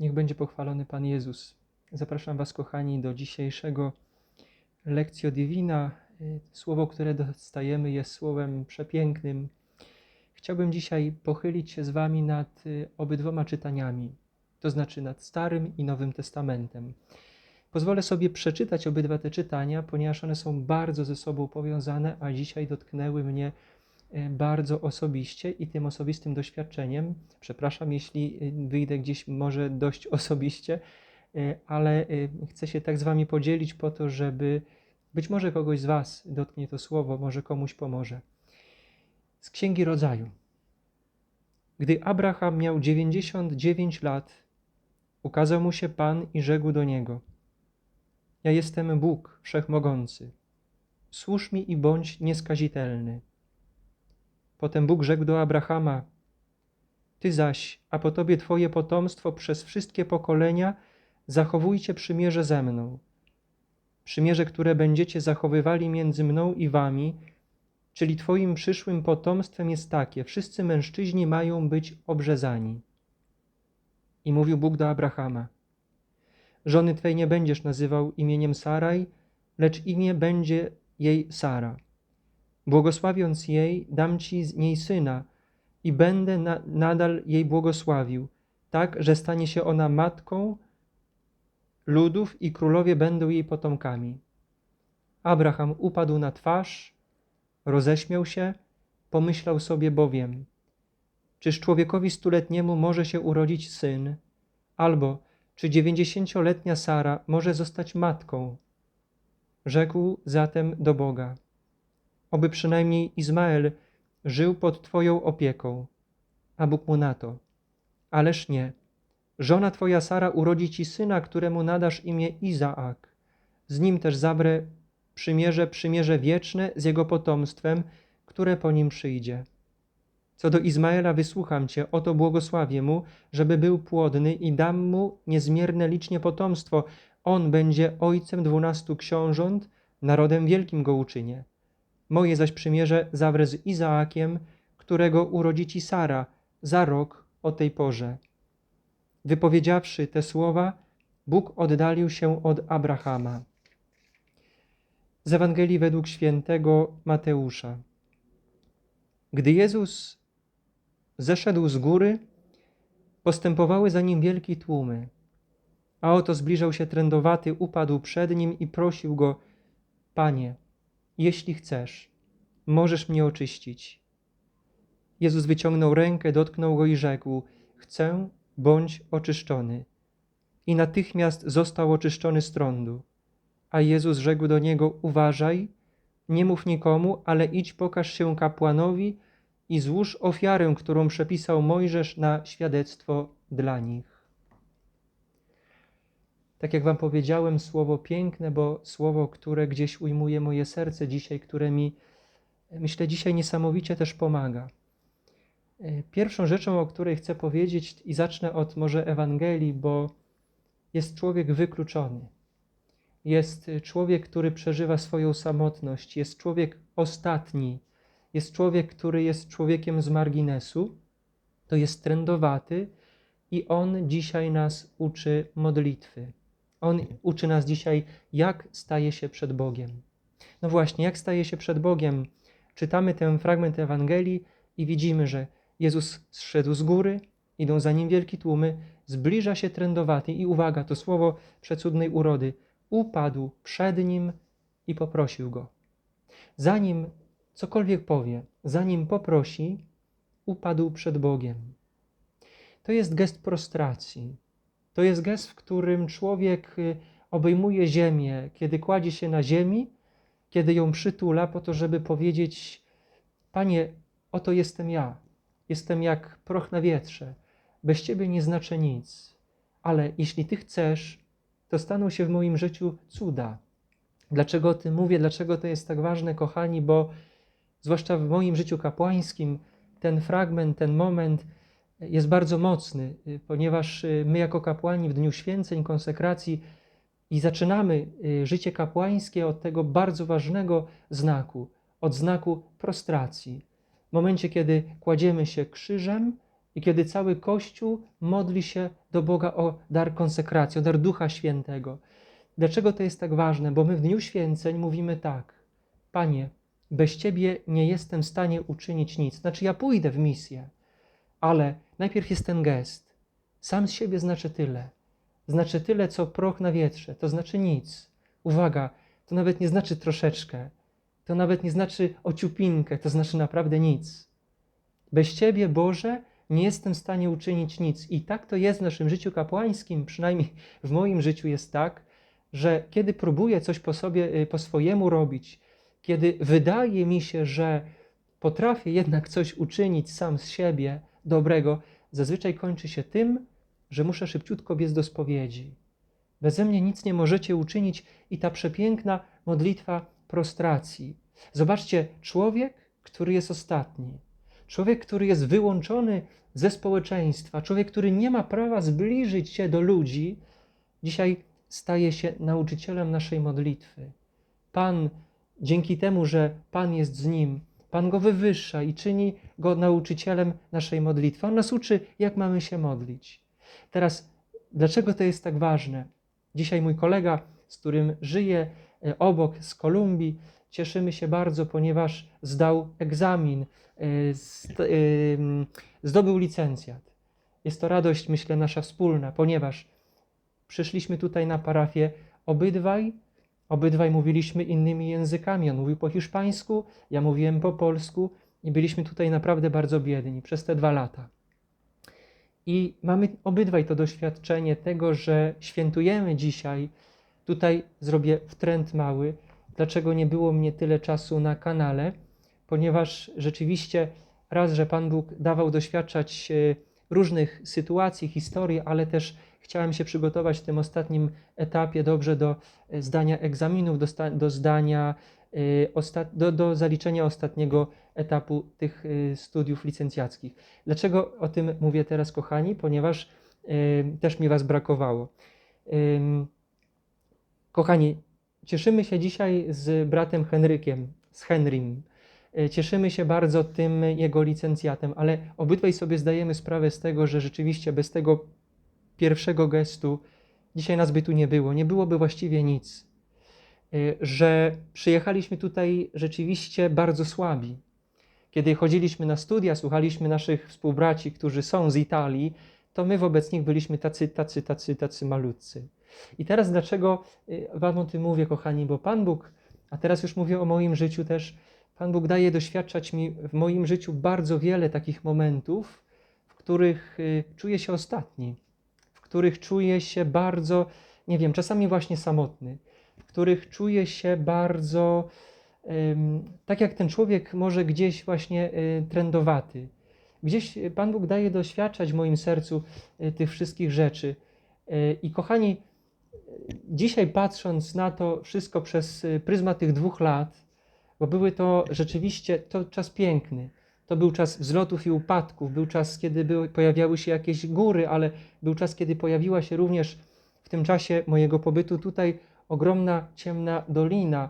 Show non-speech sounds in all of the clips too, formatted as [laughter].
Niech będzie pochwalony Pan Jezus. Zapraszam Was, kochani, do dzisiejszego lekcjo divina. Słowo, które dostajemy, jest słowem przepięknym. Chciałbym dzisiaj pochylić się z Wami nad y, obydwoma czytaniami, to znaczy nad Starym i Nowym Testamentem. Pozwolę sobie przeczytać obydwa te czytania, ponieważ one są bardzo ze sobą powiązane, a dzisiaj dotknęły mnie bardzo osobiście i tym osobistym doświadczeniem. Przepraszam, jeśli y, wyjdę gdzieś może dość [laughs] osobiście, y, ale y, chcę się tak z Wami podzielić po to, żeby być może kogoś z Was dotknie to słowo, może komuś pomoże. Z Księgi Rodzaju. Gdy Abraham miał 99 lat, ukazał mu się Pan i rzekł do niego: Ja jestem Bóg Wszechmogący. Służ mi i bądź nieskazitelny. Potem Bóg rzekł do Abrahama: Ty zaś, a po tobie twoje potomstwo przez wszystkie pokolenia, zachowujcie przymierze ze mną. Przymierze, które będziecie zachowywali między mną i wami, czyli twoim przyszłym potomstwem jest takie: wszyscy mężczyźni mają być obrzezani. I mówił Bóg do Abrahama: Żony twej nie będziesz nazywał imieniem Saraj, lecz imię będzie jej Sara. Błogosławiąc jej, dam ci z niej syna i będę na, nadal jej błogosławił, tak, że stanie się ona matką ludów i królowie będą jej potomkami. Abraham upadł na twarz, roześmiał się, pomyślał sobie bowiem, czyż człowiekowi stuletniemu może się urodzić syn, albo czy dziewięćdziesięcioletnia Sara może zostać matką? Rzekł zatem do Boga, oby przynajmniej Izmael żył pod Twoją opieką. A Bóg mu na to, ależ nie, żona Twoja Sara urodzi Ci syna, któremu nadasz imię Izaak. Z nim też zabrę przymierze, przymierze wieczne z jego potomstwem, które po nim przyjdzie. Co do Izmaela wysłucham Cię, oto błogosławię mu, żeby był płodny i dam mu niezmierne licznie potomstwo. On będzie ojcem dwunastu książąt, narodem wielkim go uczynię. Moje zaś przymierze zawrę z Izaakiem, którego urodzi Ci Sara za rok o tej porze. Wypowiedziawszy te słowa, Bóg oddalił się od Abrahama. Z Ewangelii według świętego Mateusza. Gdy Jezus zeszedł z góry, postępowały za nim wielkie tłumy. A oto zbliżał się trędowaty, upadł przed nim i prosił go: Panie, jeśli chcesz, możesz mnie oczyścić. Jezus wyciągnął rękę, dotknął go i rzekł: Chcę, bądź oczyszczony. I natychmiast został oczyszczony z trądu. A Jezus rzekł do niego: Uważaj, nie mów nikomu, ale idź pokaż się kapłanowi i złóż ofiarę, którą przepisał Mojżesz na świadectwo dla nich. Tak jak Wam powiedziałem, słowo piękne, bo słowo, które gdzieś ujmuje moje serce dzisiaj, które mi, myślę, dzisiaj niesamowicie też pomaga. Pierwszą rzeczą, o której chcę powiedzieć, i zacznę od może Ewangelii, bo jest człowiek wykluczony. Jest człowiek, który przeżywa swoją samotność, jest człowiek ostatni, jest człowiek, który jest człowiekiem z marginesu, to jest trędowaty i on dzisiaj nas uczy modlitwy. On uczy nas dzisiaj, jak staje się przed Bogiem. No właśnie, jak staje się przed Bogiem? Czytamy ten fragment Ewangelii i widzimy, że Jezus zszedł z góry, idą za nim wielkie tłumy, zbliża się trędowaty i uwaga, to słowo przecudnej urody, upadł przed nim i poprosił go. Zanim cokolwiek powie, zanim poprosi, upadł przed Bogiem. To jest gest prostracji. To jest gest, w którym człowiek y, obejmuje ziemię, kiedy kładzie się na ziemi, kiedy ją przytula, po to, żeby powiedzieć: Panie, oto jestem ja. Jestem jak proch na wietrze. Bez Ciebie nie znaczę nic. Ale jeśli Ty chcesz, to staną się w moim życiu cuda. Dlaczego o tym mówię? Dlaczego to jest tak ważne, kochani? Bo zwłaszcza w moim życiu kapłańskim, ten fragment, ten moment jest bardzo mocny, ponieważ my, jako kapłani, w Dniu Święceń, konsekracji i zaczynamy życie kapłańskie od tego bardzo ważnego znaku, od znaku prostracji. W momencie, kiedy kładziemy się krzyżem i kiedy cały Kościół modli się do Boga o dar konsekracji, o dar Ducha Świętego. Dlaczego to jest tak ważne? Bo my w Dniu Święceń mówimy tak: Panie, bez Ciebie nie jestem w stanie uczynić nic. Znaczy, ja pójdę w misję, ale najpierw jest ten gest. Sam z siebie znaczy tyle. Znaczy tyle, co proch na wietrze. To znaczy nic. Uwaga, to nawet nie znaczy troszeczkę. To nawet nie znaczy ociupinkę. To znaczy naprawdę nic. Bez Ciebie, Boże, nie jestem w stanie uczynić nic. I tak to jest w naszym życiu kapłańskim, przynajmniej w moim życiu jest tak, że kiedy próbuję coś po sobie, y, po swojemu robić, kiedy wydaje mi się, że potrafię jednak coś uczynić sam z siebie dobrego, zazwyczaj kończy się tym, że muszę szybciutko biec do spowiedzi. Beze mnie nic nie możecie uczynić i ta przepiękna modlitwa prostracji. Zobaczcie, człowiek, który jest ostatni, człowiek, który jest wyłączony ze społeczeństwa, człowiek, który nie ma prawa zbliżyć się do ludzi, dzisiaj staje się nauczycielem naszej modlitwy. Pan, dzięki temu, że Pan jest z nim, Pan go wywyższa i czyni go nauczycielem naszej modlitwy. On nas uczy, jak mamy się modlić. Teraz, dlaczego to jest tak ważne? Dzisiaj mój kolega, z którym żyję e, obok z Kolumbii, cieszymy się bardzo, ponieważ zdał egzamin, e, em, zdobył licencjat. Jest to radość, myślę, nasza wspólna, ponieważ przyszliśmy tutaj na parafię obydwaj, obydwaj mówiliśmy innymi językami. On mówił po hiszpańsku, ja mówiłem po polsku i byliśmy tutaj naprawdę bardzo biedni przez te dwa lata. I mamy obydwaj to doświadczenie tego, że świętujemy dzisiaj. Tutaj zrobię wtręt mały. Dlaczego nie było mnie tyle czasu na kanale? Ponieważ rzeczywiście raz, że Pan Bóg dawał doświadczać e, różnych sytuacji, historii, ale też chciałem się przygotować w tym ostatnim etapie dobrze do e, zdania egzaminów, do, do zdania, e, do, do zaliczenia ostatniego etapu tych e, studiów licencjackich. Dlaczego o tym mówię teraz, kochani? Ponieważ też mi Was brakowało. Kochani, cieszymy się dzisiaj z bratem Henrykiem, z Henrym. Cieszymy się bardzo tym jego licencjatem, ale obydwaj sobie zdajemy sprawę z tego, że rzeczywiście bez tego pierwszego gestu dzisiaj nas by tu nie było, nie byłoby właściwie nic. E, Że przyjechaliśmy tutaj rzeczywiście bardzo słabi. Kiedy chodziliśmy na studia, słuchaliśmy naszych współbraci, którzy są z Italii, to my wobec nich byliśmy tacy, tacy, tacy, tacy malutcy. I teraz dlaczego y, Wam o tym mówię, kochani? Bo Pan Bóg, a teraz już mówię o moim życiu też, Pan Bóg daje doświadczać mi w moim życiu bardzo wiele takich momentów, w których y, czuję się ostatni, których czuję się bardzo, nie wiem, czasami właśnie samotny, w których czuję się bardzo tak jak ten człowiek może gdzieś właśnie y, trendowaty. Gdzieś y, Pan Bóg daje doświadczać w moim sercu y, tych wszystkich rzeczy. I kochani, dzisiaj patrząc na to wszystko przez pryzmat tych dwóch lat, bo były to rzeczywiście to czas piękny. To był czas wzlotów i upadków, był czas, kiedy były, pojawiały się jakieś góry, ale był czas, kiedy pojawiła się również w tym czasie mojego pobytu tutaj ogromna ciemna dolina.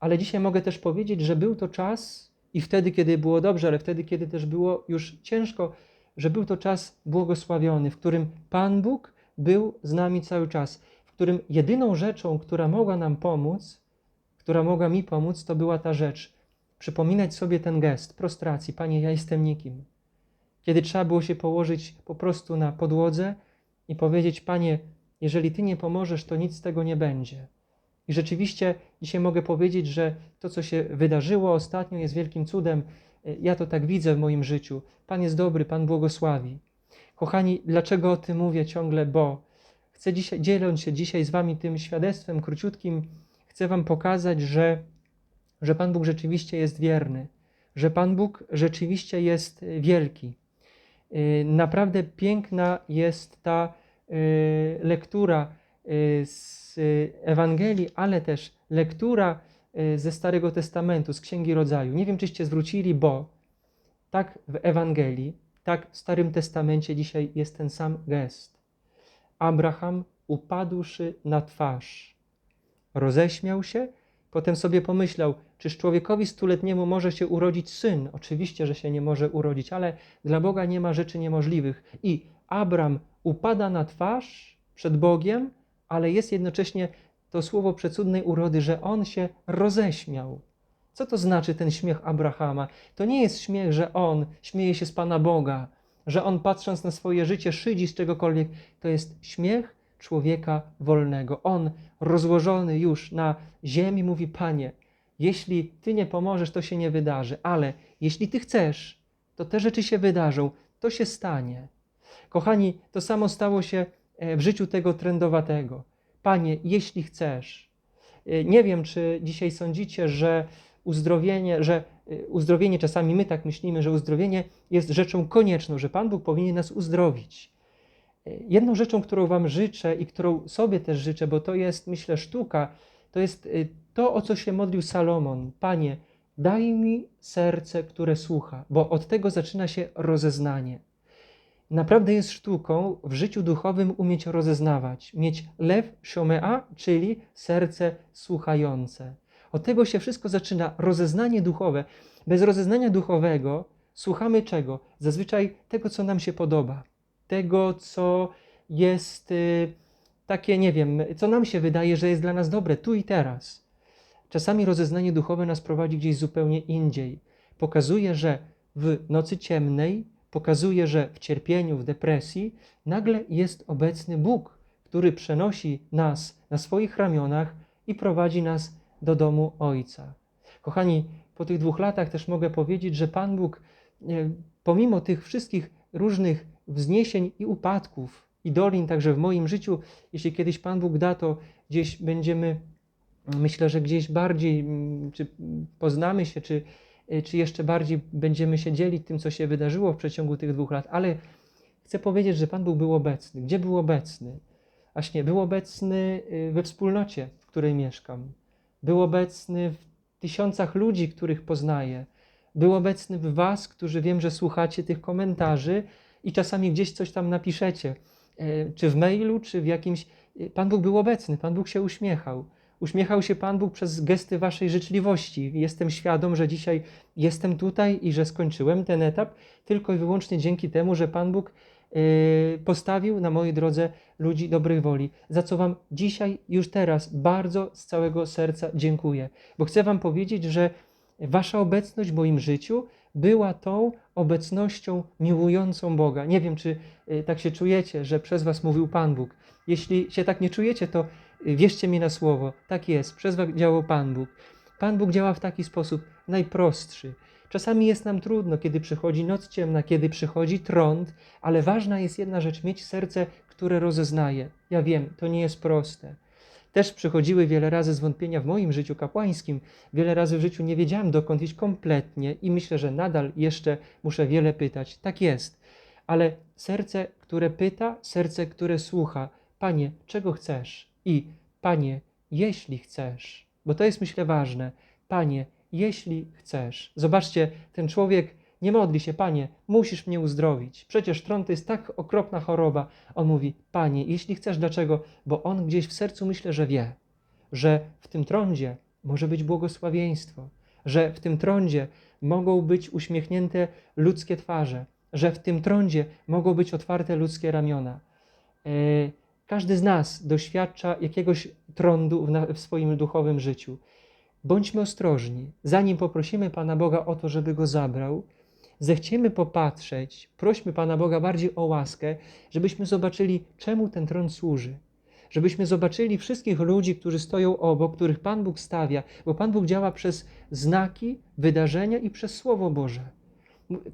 Ale dzisiaj mogę też powiedzieć, że był to czas i wtedy, kiedy było dobrze, ale wtedy, kiedy też było już ciężko, że był to czas błogosławiony, w którym Pan Bóg był z nami cały czas, w którym jedyną rzeczą, która mogła nam pomóc, która mogła mi pomóc, to była ta rzecz. Przypominać sobie ten gest prostracji. Panie, ja jestem nikim. Kiedy trzeba było się położyć po prostu na podłodze i powiedzieć: Panie, jeżeli Ty nie pomożesz, to nic z tego nie będzie. I rzeczywiście dzisiaj mogę powiedzieć, że to, co się wydarzyło ostatnio, jest wielkim cudem. Ja to tak widzę w moim życiu. Pan jest dobry, Pan błogosławi. Kochani, dlaczego o tym mówię ciągle? Bo chcę dzisiaj, dzieląc się dzisiaj z Wami tym świadectwem króciutkim, chcę Wam pokazać, że, że Pan Bóg rzeczywiście jest wierny, że Pan Bóg rzeczywiście jest y, wielki. Y, Naprawdę piękna jest ta y, lektura z Ewangelii, ale też lektura ze Starego Testamentu, z Księgi Rodzaju. Nie wiem, czyście zwrócili, bo tak w Ewangelii, tak w Starym Testamencie dzisiaj jest ten sam gest. Abraham upadłszy na twarz, roześmiał się, potem sobie pomyślał, Czyż człowiekowi stuletniemu może się urodzić syn? Oczywiście, że się nie może urodzić, ale dla Boga nie ma rzeczy niemożliwych. I Abram upada na twarz przed Bogiem, ale jest jednocześnie to słowo przecudnej urody, że on się roześmiał. Co to znaczy ten śmiech Abrahama? To nie jest śmiech, że on śmieje się z Pana Boga, że on patrząc na swoje życie szydzi z czegokolwiek. To jest śmiech człowieka wolnego. On rozłożony już na ziemi mówi: Panie, jeśli Ty nie pomożesz, to się nie wydarzy, ale jeśli Ty chcesz, to te rzeczy się wydarzą, to się stanie. Kochani, to samo stało się e, w życiu tego trendowatego. Panie, jeśli chcesz. E, Nie wiem, czy dzisiaj sądzicie, że uzdrowienie, że e, uzdrowienie, czasami my tak myślimy, że uzdrowienie jest rzeczą konieczną, że Pan Bóg powinien nas uzdrowić. Jedną rzeczą, którą Wam życzę i którą sobie też życzę, bo to jest, myślę, sztuka, to jest y, to, o co się modlił Salomon. Panie, daj mi serce, które słucha, bo od tego zaczyna się rozeznanie. Naprawdę jest sztuką w życiu duchowym umieć rozeznawać, mieć lew shomea, czyli serce słuchające. Od tego się wszystko zaczyna, rozeznanie duchowe. Bez rozeznania duchowego słuchamy czego? Zazwyczaj tego, co nam się podoba, tego, co jest y, takie, nie wiem, co nam się wydaje, że jest dla nas dobre tu i teraz. Czasami rozeznanie duchowe nas prowadzi gdzieś zupełnie indziej. Pokazuje, że w nocy ciemnej, pokazuje, że w cierpieniu, w depresji nagle jest obecny Bóg, który przenosi nas na swoich ramionach i prowadzi nas do domu Ojca. Kochani, po tych dwóch latach też mogę powiedzieć, że Pan Bóg, e, pomimo tych wszystkich różnych wzniesień i upadków, i dolin, także w moim życiu, jeśli kiedyś Pan Bóg da, to gdzieś będziemy, myślę, że gdzieś bardziej, mm, czy poznamy się, czy, y, czy jeszcze bardziej będziemy się dzielić tym, co się wydarzyło w przeciągu tych dwóch lat, ale chcę powiedzieć, że Pan Bóg był obecny. Gdzie był obecny? Właśnie, był obecny y, we wspólnocie, w której mieszkam. Był obecny w tysiącach ludzi, których poznaję. Był obecny w Was, którzy wiem, że słuchacie tych komentarzy i czasami gdzieś coś tam napiszecie, e, czy w mailu, czy w jakimś. e, Pan Bóg był obecny, Pan Bóg się uśmiechał. Uśmiechał się Pan Bóg przez gesty Waszej życzliwości. Jestem świadom, że dzisiaj jestem tutaj i że skończyłem ten etap tylko i wyłącznie dzięki temu, że Pan Bóg e, postawił na mojej drodze ludzi dobrej woli, za co Wam dzisiaj, już teraz, bardzo z całego serca dziękuję. Bo chcę Wam powiedzieć, że Wasza obecność w moim życiu była tą obecnością miłującą Boga. Nie wiem, czy y, tak się czujecie, że przez Was mówił Pan Bóg. Jeśli się tak nie czujecie, to y, wierzcie mi na słowo. Tak jest, przez Was działał Pan Bóg. Pan Bóg działa w taki sposób najprostszy. Czasami jest nam trudno, kiedy przychodzi noc ciemna, kiedy przychodzi trąd, ale ważna jest jedna rzecz: mieć serce, które rozeznaje. Ja wiem, to nie jest proste. Też przychodziły wiele razy zwątpienia w moim życiu kapłańskim. Wiele razy w życiu nie wiedziałem, dokąd iść kompletnie, i myślę, że nadal jeszcze muszę wiele pytać. Tak jest. Ale serce, które pyta, serce, które słucha, Panie, czego chcesz? I Panie, jeśli chcesz, bo to jest myślę ważne, Panie, jeśli chcesz. Zobaczcie, ten człowiek nie modli się, Panie, musisz mnie uzdrowić. Przecież trąd to jest tak okropna choroba. On mówi, Panie, jeśli chcesz, dlaczego? Bo on gdzieś w sercu myślę, że wie, że w tym trądzie może być błogosławieństwo, że w tym trądzie mogą być uśmiechnięte ludzkie twarze, że w tym trądzie mogą być otwarte ludzkie ramiona. E, Każdy z nas doświadcza jakiegoś trądu w, swoim duchowym życiu. Bądźmy ostrożni, zanim poprosimy Pana Boga o to, żeby go zabrał, zechciemy popatrzeć, prośmy Pana Boga bardziej o łaskę, żebyśmy zobaczyli, czemu ten tron służy. Żebyśmy zobaczyli wszystkich ludzi, którzy stoją obok, których Pan Bóg stawia, bo Pan Bóg działa przez znaki, wydarzenia i przez Słowo Boże.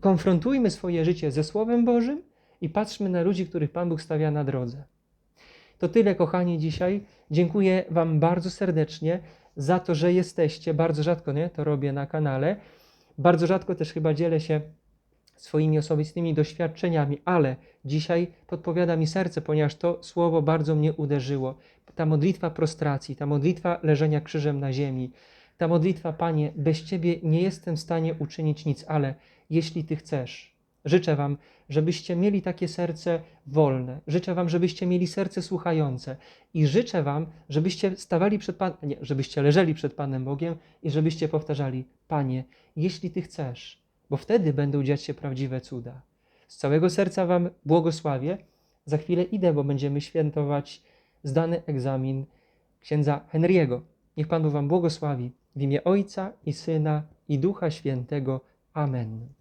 Konfrontujmy swoje życie ze Słowem Bożym i patrzmy na ludzi, których Pan Bóg stawia na drodze. To tyle, kochani, dzisiaj. Dziękuję Wam bardzo serdecznie za to, że jesteście. Bardzo rzadko nie, to robię na kanale. Bardzo rzadko też chyba dzielę się swoimi osobistymi doświadczeniami, ale dzisiaj podpowiada mi serce, ponieważ to słowo bardzo mnie uderzyło. Ta modlitwa prostracji, ta modlitwa leżenia krzyżem na ziemi, ta modlitwa, Panie, bez Ciebie nie jestem w stanie uczynić nic, ale jeśli Ty chcesz, Życzę Wam, żebyście mieli takie serce wolne. Życzę Wam, żebyście mieli serce słuchające. I życzę Wam, żebyście stawali przed nie, żebyście leżeli przed Panem Bogiem i żebyście powtarzali: Panie, jeśli Ty chcesz, bo wtedy będą dziać się prawdziwe cuda. Z całego serca Wam błogosławię. Za chwilę idę, bo będziemy świętować zdany egzamin księdza Henry'ego. Niech Pan Bóg Wam błogosławi w imię Ojca i Syna i Ducha Świętego. Amen.